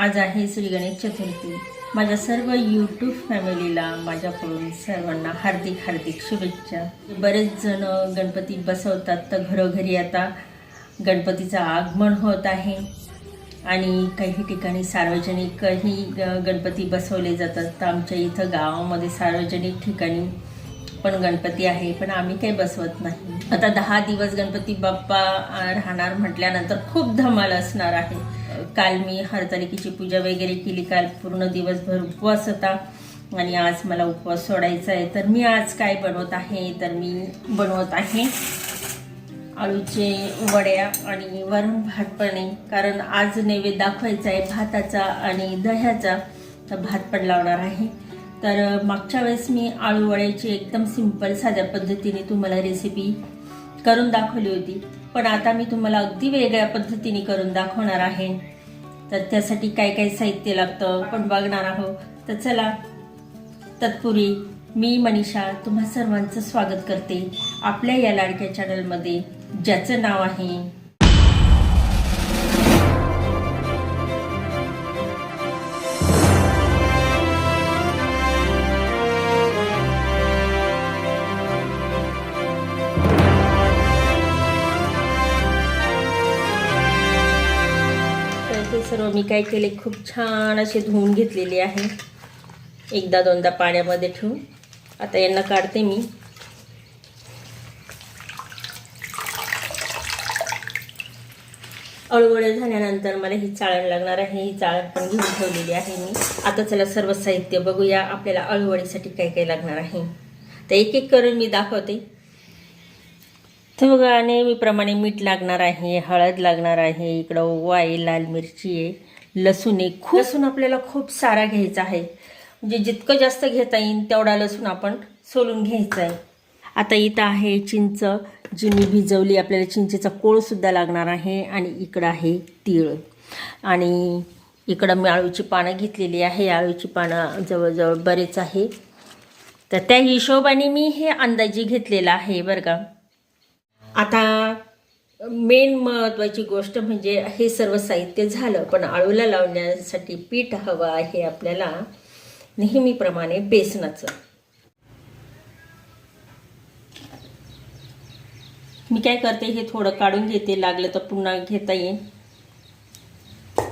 आज आहे श्री गणेश चतुर्थी माझ्या सर्व यूट्यूब फॅमिलीला माझ्याकडून सर्वांना हार्दिक हार्दिक शुभेच्छा. बरेच जण गणपती बसवतात तर घरोघरी आता गणपतीचं आगमन होत आहे. आणि काही ठिकाणी सार्वजनिकही गणपती बसवले जातात. तर आमच्या इथं गावामध्ये सार्वजनिक ठिकाणी पण गणपती आहे पण आम्ही काही बसवत नाही. आता दहा दिवस गणपती बाप्पा राहणार म्हटल्यानंतर खूप धमाल असणार आहे. काल मी हरतालिकेची पूजा वगैरे केली काल पूर्ण दिवसभर उपवास होता. आणि आज मला उपवास सोडायचा आहे. तर मी आज काय बनवत आहे? तर मी बनवत आहे आळूचे वड्या आणि वरण भातपणे. कारण आज नैवेद्य दाखवायचा आहे भाताचा आणि दह्याचा. तर भात पण लावणार आहे. तर मागच्या वेळेस मी आळू वड्याची एकदम सिंपल साध्या पद्धतीने तुम्हाला रेसिपी करून दाखवली होती. पण आता मी तुम्हाला अगदी वेगळ्या पद्धतीने करून दाखवणार आहे. तर त्यासाठी काय काय साहित्य लागतं पण बघणार आहोत. तर चला तत्पूर्वी मी मनीषा तुम्हा सर्वांचं स्वागत करते आपल्या या लाडक्या चॅनलमध्ये ज्याचं नाव आहे मी काय केले खूप छान असे धुवून घेतलेले आहे. एकदा दोनदा पाण्यामध्ये ठेवून. आता यांना काढते मी. अळवळे झाल्यानंतर मला ही चाळण लागणार आहे. ही चाळण पण घेऊन ठेवलेली आहे मी. आता चला सर्व साहित्य बघूया आपल्याला अळवडीसाठी काय काय लागणार आहे. तर एक एक करून मी दाखवते. तर बघा नेहमीप्रमाणे मीठ लागणार आहे हळद लागणार आहे इकडं ओवा आहे लाल मिरची आहे लसूण आहे. खूप लसूण आपल्याला खूप सारा घ्यायचा आहे. म्हणजे जितकं जास्त घेता येईल तेवढा लसूण आपण सोलून घ्यायचा आहे. आता इथं आहे चिंच. जी मी भिजवली आपल्याला चिंचेचा कोळसुद्धा लागणार आहे आणि इकडं आहे तीळ. आणि इकडं मी आळूची पानं घेतलेली आहे. आळूची पानं जवळजवळ बरेच आहे. तर त्या हिशोबाने मी हे अंदाजी घेतलेला आहे बरं का. आता मेन महत्त्वाची गोष्ट म्हणजे हे सर्व साहित्य झालं पण आळूला लावण्यासाठी पीठ हवं आहे आपल्याला नेहमीप्रमाणे बेसनाचं. मी काय करते हे थोडं काढून घेते लागलं तर पुन्हा घेता येईल.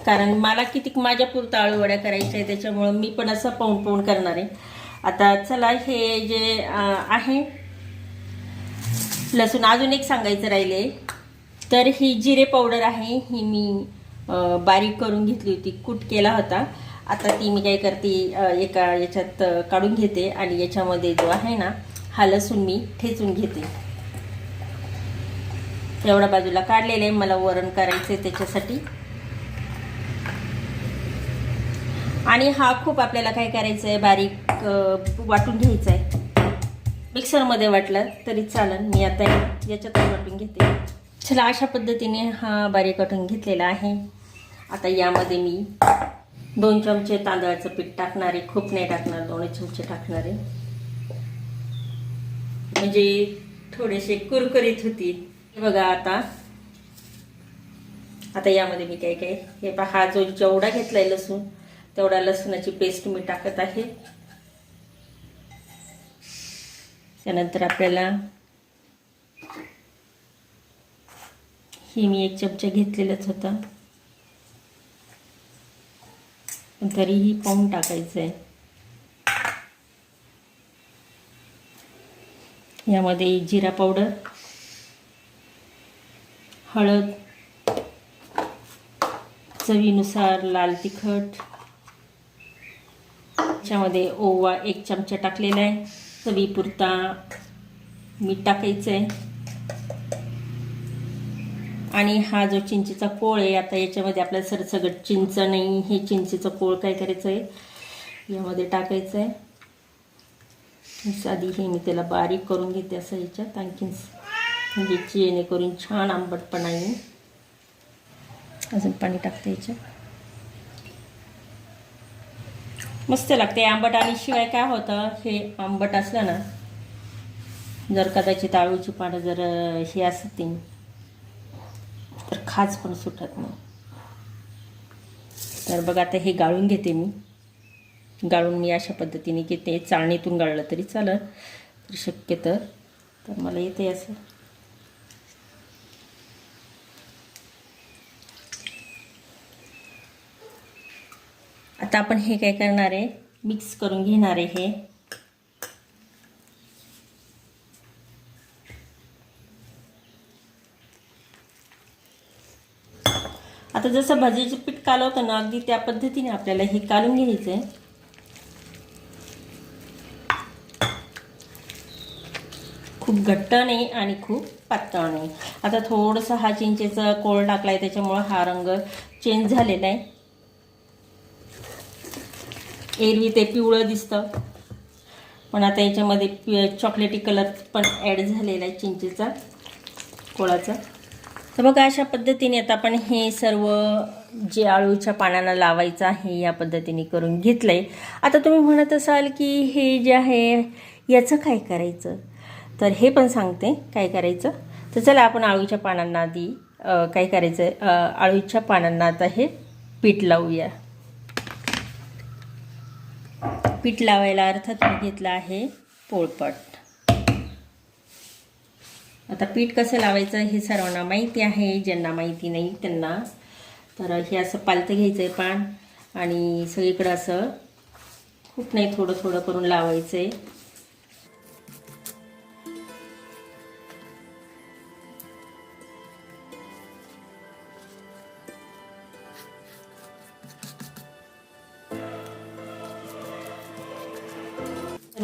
कारण मला किती माझ्या पुरतं करायच्या आहे त्याच्यामुळं मी पण असं पाऊण पाऊण करणार आहे. आता चला हे जे आहे लसूण. अजून एक सांगायचं राहिले तर ही जिरे पावडर आहे ही मी बारीक करून घेतली होती. कूट केला होता. आता ती मी काय करते एका याच्यात काढून घेते आणि याच्यामध्ये जो आहे ना हा लसूण मी ठेचून घेते. एवढ्या बाजूला काढलेलं आहे. मला वरण करायचं आहे त्याच्यासाठी. आणि हा खूप आपल्याला काय करायचं आहे बारीक वाटून घ्यायचा आहे मिक्सरमध्ये वाटला तरी चालेल मी आता याच्यात वाटून घेते. चला अशा पद्धतीने हा बारीक वाटून घेतलेला आहे. आता यामध्ये मी दोन चमचे तांदळाचं पीठ टाकणार आहे. खूप नाही टाकणार दोन चमचे टाकणार आहे. म्हणजे थोडेसे कुरकुरीत होतील. हे बघा आता. आता यामध्ये मी काय काय? हे पहा हा जो जेवढा घेतलाय लसूण तेवढा लसूणाची पेस्ट मी टाकत आहे. त्यानंतर आपल्याला हे मी एक चमचा घेतलेलाच होता. पण तरीही पाहून टाकायचं आहे यामध्ये जिरा पावडर हळद चवीनुसार लाल तिखट त्याच्यामध्ये ओवा एक चमचा टाकलेला आहे. चवीपुरता मीठ टाकायचं आहे आणि हा जो चिंचेचा कोळ आहे आता याच्यामध्ये आपल्याला सरसगट चिंच नाही हे चिंचेचं कोळ काय करायचं आहे यामध्ये टाकायचं आहे आधी हे मी त्याला बारीक करून घेते असं याच्यात आणखीन म्हणजे जेणेकरून छान आंबटपणा येईल. अजून पाणी टाकते याच्यात. मस्त लागते. आंबट आणि शिवाय काय होतं? हे आंबट असलं ना जर कदाचित आळूची पानं जर हे असतील तर खाज पण सुटत नाही. तर बघा आता हे गाळून घेते मी. गाळून मी अशा पद्धतीने घेते. चाळणीतून गाळलं तरी चालेल तर शक्य तर मला येते असं. आता आपण हे काय करणार आहे? मिक्स करून घेणार आहे हे. आता जसं भाजीचे पीठ कालवतं ना अगदी त्या पद्धतीने आपल्याला हे कालून घ्यायचं आहे. खूप घट्ट नाही आणि खूप पातळ नाही. आता थोडंसं हा चिंचेचा कोळ टाकला आहे त्याच्यामुळं हा रंग चेंज झालेला आहे. एरवी ते पिवळं दिसतं. पण आता याच्यामध्ये पि- चॉकलेटी कलर पण ॲड झालेला आहे चिंचेचा कोळाचा. तर बघा अशा पद्धतीने आता आपण हे सर्व जे आळूच्या पानांना लावायचं आहे या पद्धतीने करून घेतलं आहे आता तुम्ही म्हणत असाल की हे जे आहे याचं काय करायचं? तर हे पण सांगते काय करायचं? तर चला आपण आळूच्या पानांना आधी काय करायचं? आळूच्या पानांना आता हे पीठ लावूया. पीठ लावायला अर्थात मी घेतला आहे पोळपट. आता पीठ कसं लावायचं हे सर्वांना माहिती आहे ज्यांना माहिती नाही त्यांना. तर हे असं पालतं घ्यायचं आहे पान आणि सगळीकडं असं खूप नाही थोडं थोडं करून लावायचं आहे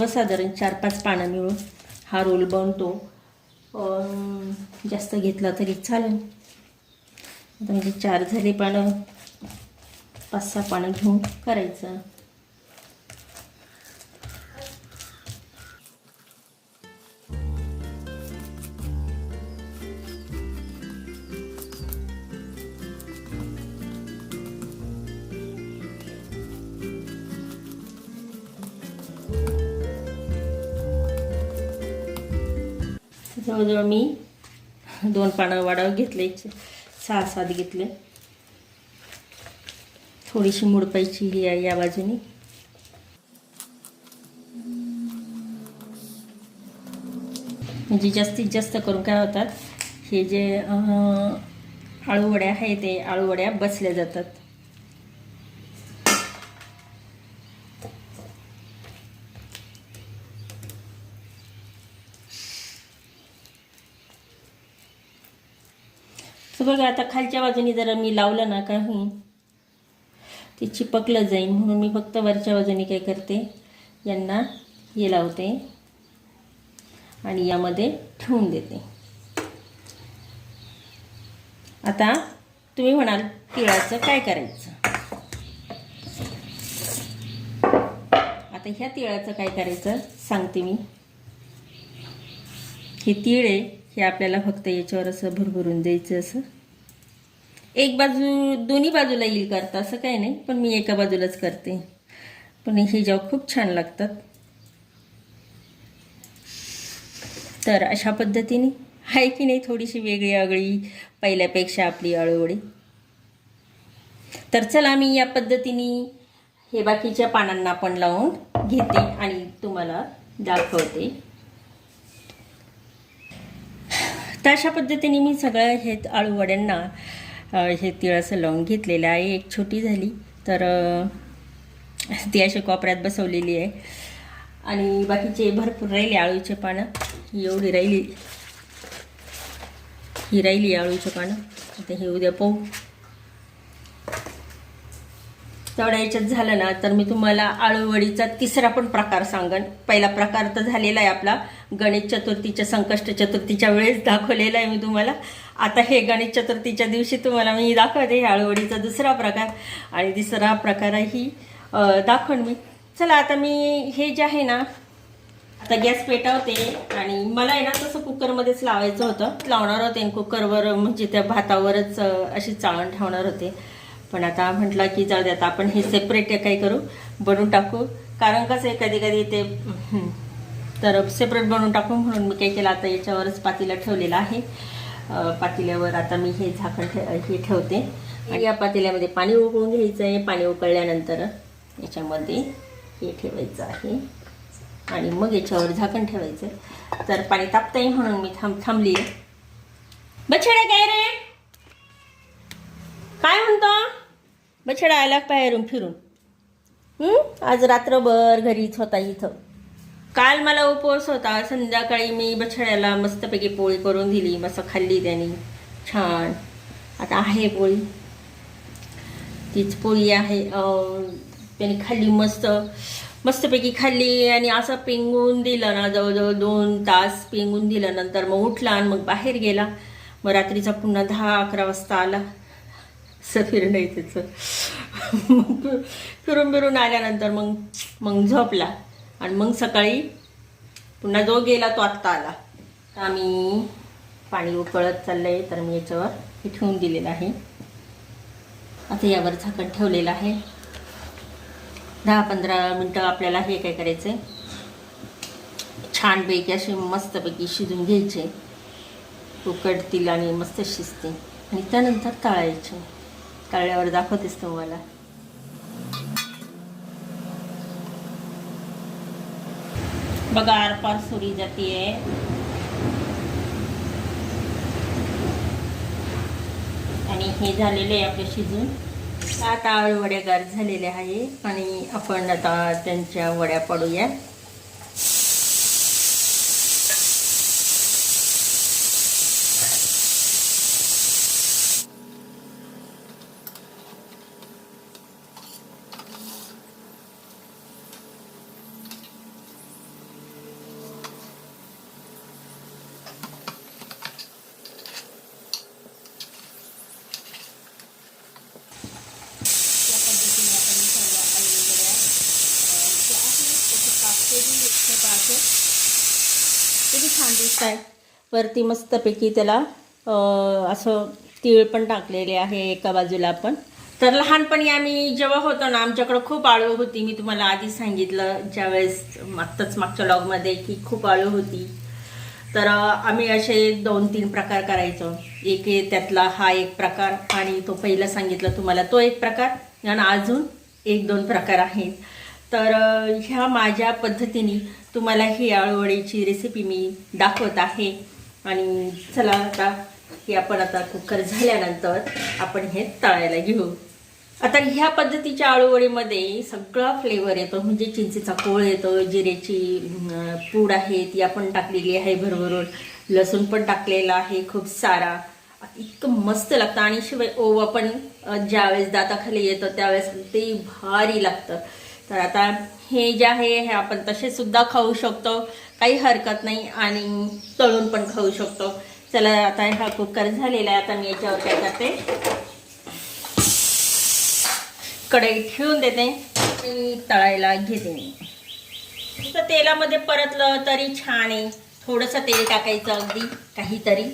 साधारण चार पाच पानं मिळून हा रोल बनतो. जास्त घेतला तरी चालेल. आता म्हणजे चार झाले पानं पाच सहा पानं घेऊन करायचं. जवळजवळ मी दोन पानं वाढव घेतले सहा सात घेतले. थोडीशी मुडपायची ही आहे या बाजूनी. म्हणजे जास्तीत जास्त करून काय होतात हे जे आळूवड्या आहे ते आळूवड्या बसल्या जातात. बघा आता खालच्या बाजूने जरा मी लावलं ना काय होईल ते चिपकलं जाईल. म्हणून मी फक्त वरच्या बाजूने काय करते यांना हे लावते आणि यामध्ये ठेवून देते. आता तुम्ही म्हणाल तिळाचं काय करायचं? आता ह्या तिळाचं काय करायचं सांगते मी. हे तीळ आहे हे आपल्याला फक्त याच्यावर असं भरभरून द्यायचं असं. एक बाजू दोन्ही बाजूला येईल करता असं काही नाही पण मी एका बाजूलाच करते. पण हे जाव खूप छान लागतात. तर अशा पद्धतीने आहे की नाही थोडीशी वेगळी आगळी पहिल्यापेक्षा आपली अळूवडी तर चला मी या पद्धतीने हे बाकीच्या पानांना पण लावून घेते आणि तुम्हाला दाखवते. तर अशा पद्धतीने मी सगळं हे आळूवड्यांना हे तिळ असं लावून घेतलेलं आहे. एक छोटी झाली तर ती अशी कोपऱ्यात बसवलेली आहे. आणि बाकीचे भरपूर राहिले आळूचे पानं. ही एवढी राहिली. ही राहिली आळूचे पानं. आता हे उद्या पाहू. तेवढ्या याच्यात झालं ना तर मी तुम्हाला आळूवडीचा तिसरा पण प्रकार सांगन. पहिला प्रकार तर झालेला आहे आपला गणेश चतुर्थीच्या संकष्ट चतुर्थीच्या वेळेस दाखवलेला आहे मी तुम्हाला. आता हे गणेश चतुर्थीच्या दिवशी तुम्हाला मी दाखवते हे आळूवडीचा दुसरा प्रकार. आणि तिसरा प्रकारही दाखवण मी. चला आता मी हे जे आहे ना आता गॅस पेटवते आणि मला आहे ना तसं कुकरमध्येच लावायचं होतं. लावणार होते कुकरवर म्हणजे त्या भातावरच अशी चाळण ठेवणार होते. पण आता म्हटलं की जाऊ दे आता आपण हे सेपरेट काही करू बनवून टाकू. कारण कसं आहे कधी कधी ते तर सेपरेट बनवून टाकू म्हणून मी काय केलं आता याच्यावरच पातीला ठेवलेलं आहे. पातेल्यावर आता मी हे झाकण ठे हे ठेवते. आणि या पातेल्यामध्ये पाणी उकळून घ्यायचं आहे. पाणी उकळल्यानंतर याच्यामध्ये हे ठेवायचं आहे. आणि मग याच्यावर झाकण ठेवायचं. आहे. तर पाणी तापतंय म्हणून मी थांब थांबली आहे बछड्या काय काय म्हणतो बछडा आला बाहेरून फिरून? आज रात्रभर घरीच होता इथं. काल मला उपवास होता. संध्याकाळी मी बछड्याला मस्तपैकी पोळी करून दिली. मस्त खाल्ली त्याने. छान. आता आहे पोळी. तीच पोळी आहे. त्याने खाल्ली मस्त. मस्तपैकी खाल्ली आणि असं पिंगून दिलं ना जवळजवळ दोन तास पिंगून दिलं नंतर मग उठला आणि मग बाहेर गेला. मग रात्रीचा पुन्हा दहा अकरा वाजता आला. फिरणं आहे त्याचं. मग फिरून फिरून आल्यानंतर मग मग झोपला. आणि मग सकाळी पुन्हा जो गेला तो आत्ता आला. तर आम्ही पाणी उकळत चाललं आहे तर मी याच्यावर हे ठेवून दिलेलं आहे. आता यावर झाकण ठेवलेलं आहे. दहा पंधरा मिनटं आपल्याला हे काय करायचं आहे छानपैकी असे मस्तपैकी शिजून घ्यायचे. उकडतील आणि मस्त शिजते आणि त्यानंतर तळायचे. तळल्यावर दाखवतेस तुम्हाला बघा आरपार सुरी जातीये. आणि हे झालेले आहे आपले शिजून. आता वड्या गार झालेले आहे आणि आपण आता त्यांच्या वड्या पडूया या पद्धतीने आपण सर्व आळू वड्या अं, ज्या आहेत त्याचे काप करून घेतलं पाहिजे किती काय? वरती मस्तपैकी त्याला असं तीळ पण टाकलेले आहे एका बाजूला आपण. तर लहानपणी आम्ही जेव्हा होतो ना आमच्याकडं खूप आळू होती. मी तुम्हाला आधी सांगितलं ज्यावेळेस आत्ताच मागच्या लॉगमध्ये की खूप आळू होती. तर आम्ही असे दोन तीन प्रकार करायचो. एक त्यातला हा एक प्रकार आणि तो पहिला सांगितला तुम्हाला तो एक प्रकार. आणि अजून एक दोन प्रकार आहेत. तर ह्या माझ्या पद्धतीने तुम्हाला ही आळूवडीची रेसिपी मी दाखवत आहे. आणि चला आता हे आपण आता कुकर झाल्यानंतर आपण हे तळायला घेऊ. आता ह्या पद्धतीच्या आळूवडीमध्ये सगळा फ्लेवर येतो म्हणजे चिंचेचा कोळ येतो जिरेची पूड आहे ती आपण टाकलेली आहे भरभरून. लसूण पण टाकलेला आहे खूप सारा. इतकं मस्त लागतं. आणि शिवाय ओवा पण ज्यावेळेस दाताखाली येतं त्यावेळेस ते भारी लागतं. तर आता हे जे आहे हे आपण तसे सुद्धा खाऊ शकतो. काही हरकत नाही आणि तळून पण खाऊ शकतो. चला आता हा कुकर झालेला आहे. आता मी याच्यावर काय करते? कढई ठेवून देते आणि तळायला घेते. मी तेलामध्ये परतलं तरी छान आहे. थोडंसं तेल टाकायचं अगदी काहीतरी.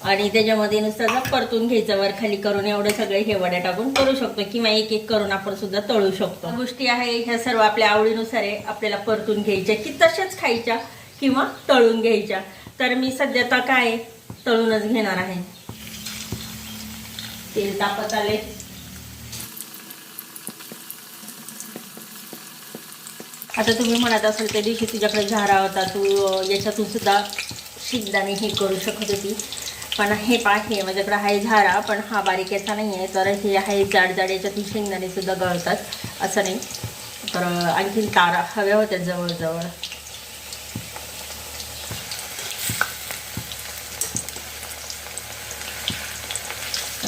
आणि त्याच्यामध्ये नुसतं परतून घ्यायचं वर खाली करून एवढं सगळे हे वड्या टाकून करू शकतो किंवा एक एक करून आपण सुद्धा तळू शकतो. गोष्टी आहे ह्या सर्व आपल्या आवडीनुसार आहे आपल्याला परतून घ्यायच्या की तशाच खायच्या किंवा तळून घ्यायच्या. तर मी सध्या तर काय तळूनच घेणार आहे. तेल तापत आले आता तुम्ही म्हणत असाल त्या दिवशी तुझ्याकडे झारा होता तू याच्यातून सुद्धा शेंगदाणे हे करू शकत होती. पण हे पाहे माझ्याकडे आहे झारा पण हा बारीक याचा नाही आहे. तर हे आहे जाड जाड याच्यातून शेंगदाणे सुद्धा गळतात. असं नाही. तर आणखीन तारा हव्या होत्या जवळजवळ.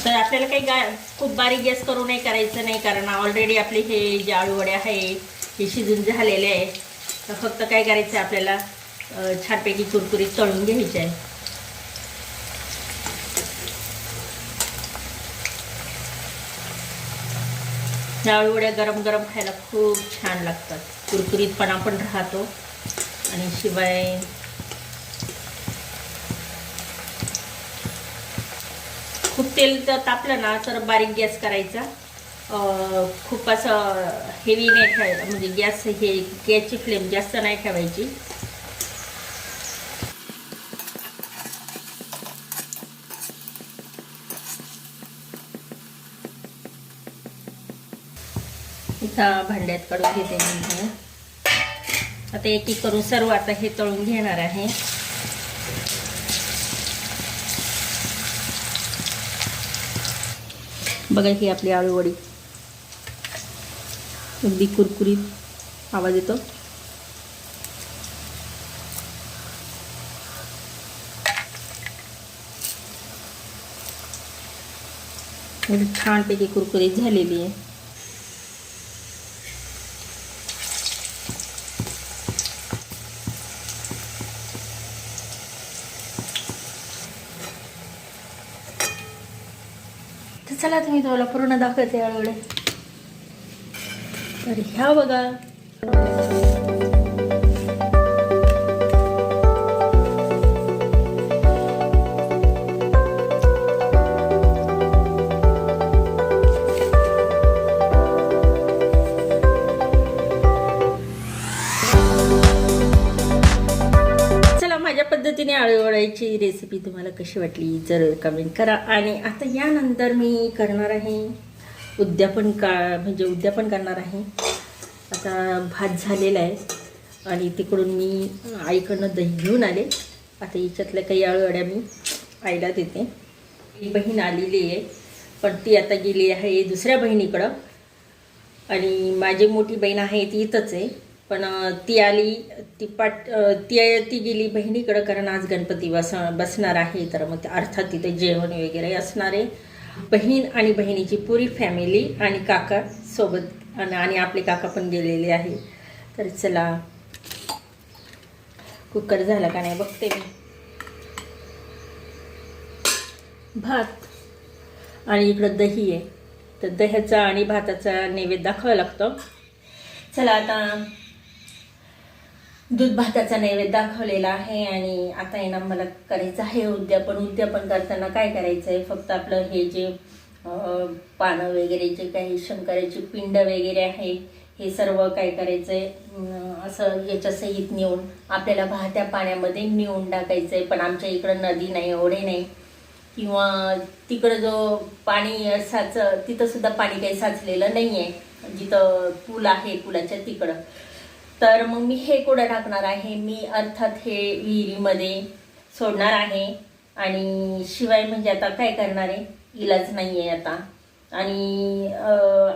तर आपल्याला काही गा खूप बारीक गॅस करू नाही करायचं नाही. कारण ऑलरेडी आपले हे जे आळूवडे आहे हे शिजून झालेले आहे. तर फक्त काय करायचं आहे आपल्याला छानपैकी कुरकुरीत तळून घ्यायचे आहे. ह्या गरम गरम खायला खूप छान लागतात. कुरकुरीतपणा पण राहतो. आणि शिवाय खूप तेल तर तापलं ना तर बारीक गॅस करायचा. खूप असं हेवी नाही ठेवायचं. म्हणजे गॅस हे गॅसची फ्लेम जास्त नाही ठेवायची. एका भांड्यात काढून घेते मी. आता एक एक करून सर्व आता हे तळून घेणार आहे. बघा ही आपली आळू वडी अगदी कुरकुरीत आवाज़ येतो. छानपैकी कुरकुरीत झालेली आहे. तर मी तुम्हाला पूर्ण दाखवते यावेळे. तर ह्या बघा. पद्धतीने रेसिपी तुम्हाला कशी वाटली जरूर कमेंट करा. आणि आता यानंतर मी करणार आहे उद्यापन का म्हणजे उद्यापन करणार आहे. आता भात झालेला आहे आणि तिकडून मी आईकडनं दही घेऊन आले. आता याच्यातल्या काही आळूवड्या मी आईला देते. एक बहीण आलेली आहे पण ती आता गेली आहे दुसऱ्या बहिणीकडं. आणि माझी मोठी बहीण आहे ती इथंच आहे. पण ती आली ती पाट ती ती गेली बहिणीकडं कारण आज गणपती बस बसणार आहे. तर मग ते अर्थात तिथे जेवण वगैरे असणार आहे. बहीण आणि बहिणीची पुरी फॅमिली आणि काका सोबत आणि आणि आपले काका पण गेलेले आहे. तर चला. कुकर झाला का नाही बघते मी. भात. आणि इकडं दही आहे. तर दह्याचा आणि भाताचा नैवेद्य दाखवावा लागतो. चला आता दूध भाताचा नैवेद्य दाखवलेला आहे आणि आता आहे ना मला करायचं आहे उद्यापन. उद्यापन करताना काय करायचं आहे फक्त आपलं हे जे पानं वगैरे जे काही शंकराची पिंड वगैरे आहे हे सर्व काय करायचं आहे असं याच्या सहित नेऊन आपल्याला वाहत्या पाण्यामध्ये नेऊन टाकायचं आहे पण आमच्या इकडं नदी नाही ओढे नाही. किंवा तिकडं जो पाणी साच तिथंसुद्धा पाणी काही साचलेलं नाही आहे जिथं पूल आहे पुलाच्या तिकडं. तर मग मी हे कुठं टाकणार आहे? मी अर्थात हे विहिरीमध्ये सोडणार आहे. आणि शिवाय म्हणजे आता काय करणार आहे? इलाज नाही आहे आता. आणि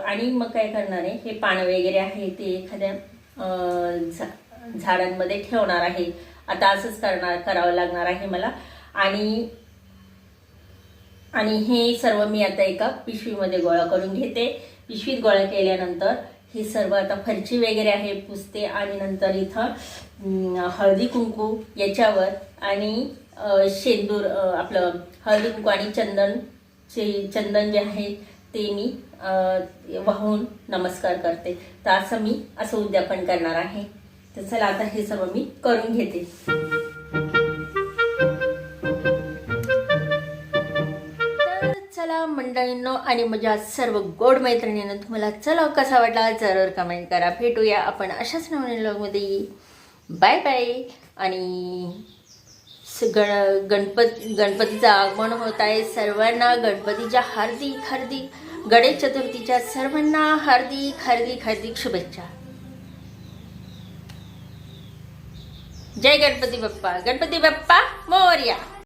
आणि मग काय करणार आहे? हे पानं वगैरे आहे ते एखाद्या झा- झाडांमध्ये ठेवणार आहे. आता असंच करणार करावं लागणार आहे मला. आणि आणि हे सर्व मी आता एका पिशवीमध्ये गोळा करून घेते. पिशवीत गोळा केल्यानंतर हे सर्व आता फरची वगैरे आहे पुसते आणि नंतर इथं हळदी कुंकू याच्यावर आणि शेंदूर आपलं हळदी कुंकू आणि चंदन चे चंदन जे आहे ते मी वाहून नमस्कार करते. तर असं मी असं उद्यापन करणार आहे. तर चला आता हे सर्व मी करून घेते. मंडळींनो आणि माझ्या सर्व गोड मैत्रिणींनो तुम्हाला चला कसा वाटला जरूर कमेंट करा. भेटूया आपण अशाच नवीन ब्लॉगमध्ये बाय बाय आणि स- गण गणपत गणपतीचं आगमन होत आहे. सर्वांना गणपतीच्या हार्दिक हार्दिक गणेश चतुर्थीच्या सर्वांना हार्दिक हार्दिक हार्दिक शुभेच्छा. जय गणपती बाप्पा. गणपती बाप्पा मोर्या.